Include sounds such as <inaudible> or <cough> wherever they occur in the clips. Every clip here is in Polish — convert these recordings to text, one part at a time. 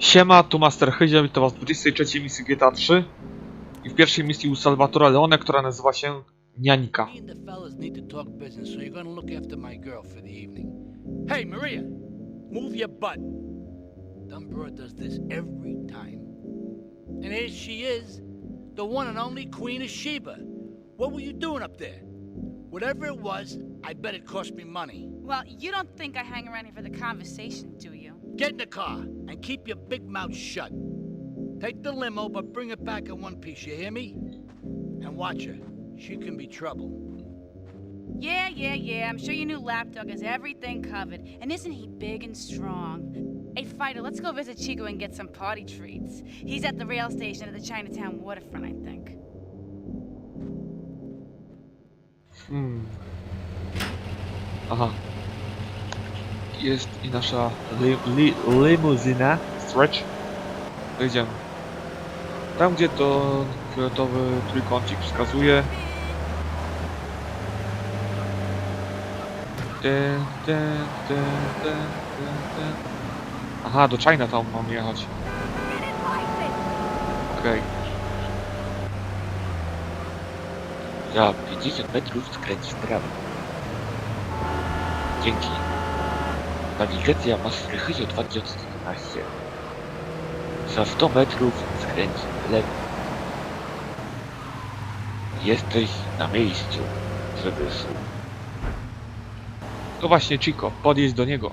Siema, tu Master Hydzia, witam was w 23 misji GTA 3 i w pierwszej misji u Salvatora Leone, która nazywa się Nianika. Hey, Maria, move your butt. Dumb broad does this every time. And here she is, the one and only Queen of Sheba. What were you doing up there? Whatever it was, I bet it cost me money. Well, you don't think I hang around here for the conversation, do you? Get in the car and keep your big mouth shut. Take the limo, but bring it back in one piece, you hear me? And watch her. She can be trouble. Yeah, yeah, yeah. I'm sure your new lapdog has everything covered. And isn't he big and strong? Hey, Fighter, let's go visit Chico and get some party treats. He's at the rail station at the Chinatown waterfront, I think. Hmm. Aha. Jest i nasza li, li, limuzyna, stretch. Wejdziemy. Tam, gdzie to fioletowy trójkącik wskazuje. Ten, ten, ten, ten, ten. Aha, do Chinatown mam jechać. Okej. Za 50 metrów skręć w prawo. Dzięki. Nawigacja Hyzio 2011. Za 100 metrów skręć w lewo. Jesteś na miejscu, żeby szło. To właśnie Chico, podjedź do niego.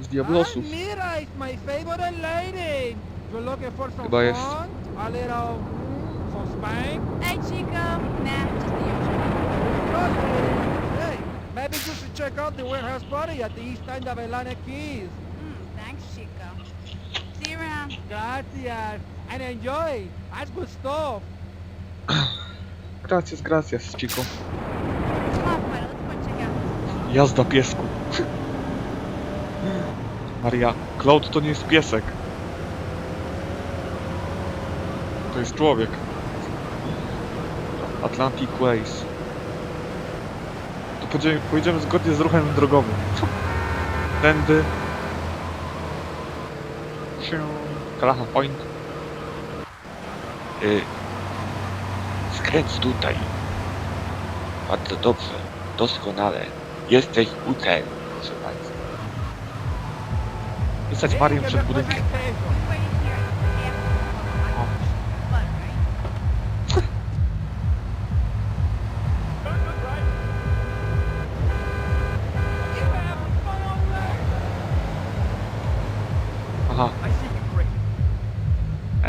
Z Diablosów. Mira, it's my favorite lady. You're looking for some Chyba jest. Hey, Chico. Nah, just the usual. Maybe you should check out the warehouse party at the east end of Atlantic Keys. Hmm, thanks, Chico. See you around. Gracias. And enjoy. That's good stuff. <coughs> Gracias, gracias, Chico. Come on, Fighter, let's go and check out this. Jazda piesku. Maria, Cloud to nie jest piesek. To jest człowiek. Atlantic Ways. To pojedziemy, zgodnie z ruchem drogowym. Tędy. Się. Point. Y, skręć tutaj. Bardzo dobrze. Doskonale. Jesteś u proszę Państwa. Wysłać Marię przed budynkiem.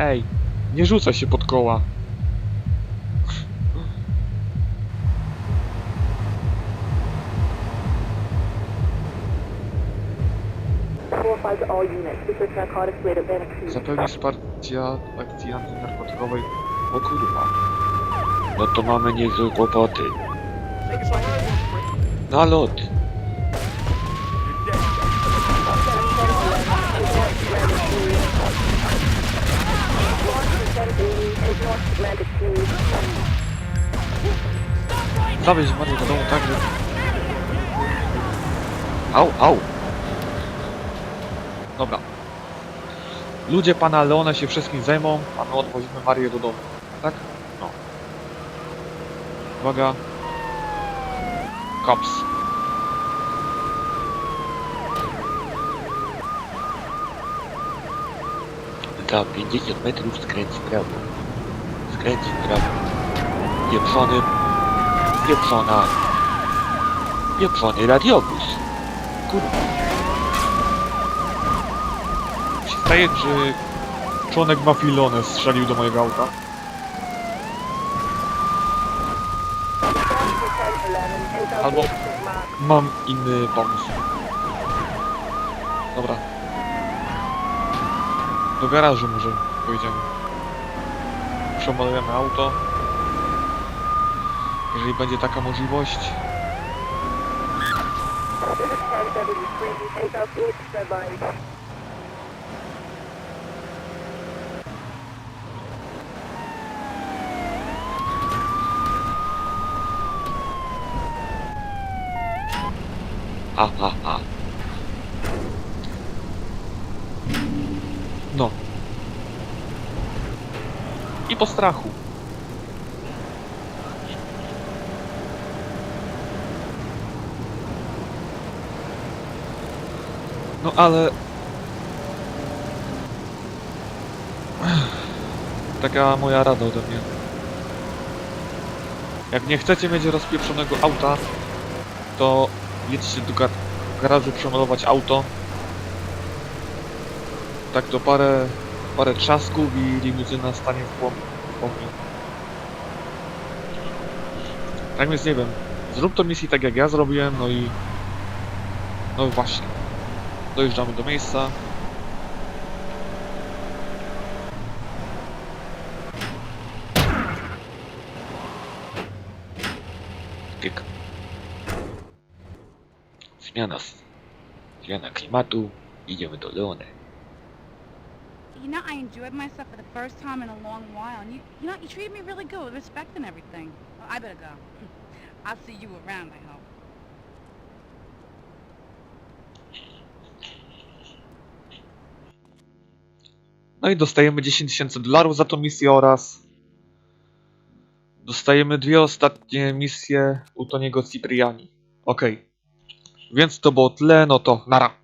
Ej, nie rzucaj się pod koła. Zapełni wsparcia akcji antynarkotykowej. O kurwa. No to mamy niezłe kłopoty. Na lot. Zawieź Marię do domu tak, że... Au, au. Dobra. Ludzie pana Leona się wszystkim zajmą, a my odwozimy Marię do domu. Tak? No. Uwaga. Cops. Za 50 metrów skręć w prawo. Skręć w prawo. Pieprzony. Pieprzona. Pieprzony radiowóz. Kurwa. Staje, że członek mafii Leone strzelił do mojego auta. Albo mam inny pomysł. Dobra. Do garażu może pojedziemy. Przemalujemy auto. Jeżeli będzie taka możliwość. Ha ha ha. No. I po strachu. No ale... <sighs> Taka moja rada ode mnie. Jak nie chcecie mieć rozpieprzonego auta, to jedźcie do gar garażu przemalować auto. Tak to parę, parę trzasków i limuzyna stanie w płom- w płomieniu. Tak więc nie wiem, zrób to misji tak jak ja zrobiłem, no i... No właśnie. Dojeżdżamy do miejsca. Tyk. Zmiana, zmiana klimatu. Idziemy do Leone. You know, I enjoyed myself for the first time in a long while, and you, you know, you treated me really good with respect and everything. Well, I better go. <laughs> I'll see you around, I hope. No i dostajemy 10 tysięcy dolarów za tą misję oraz dostajemy dwie ostatnie misje u Toniego Cipriani. Okej. Więc to było tyle, no to nara.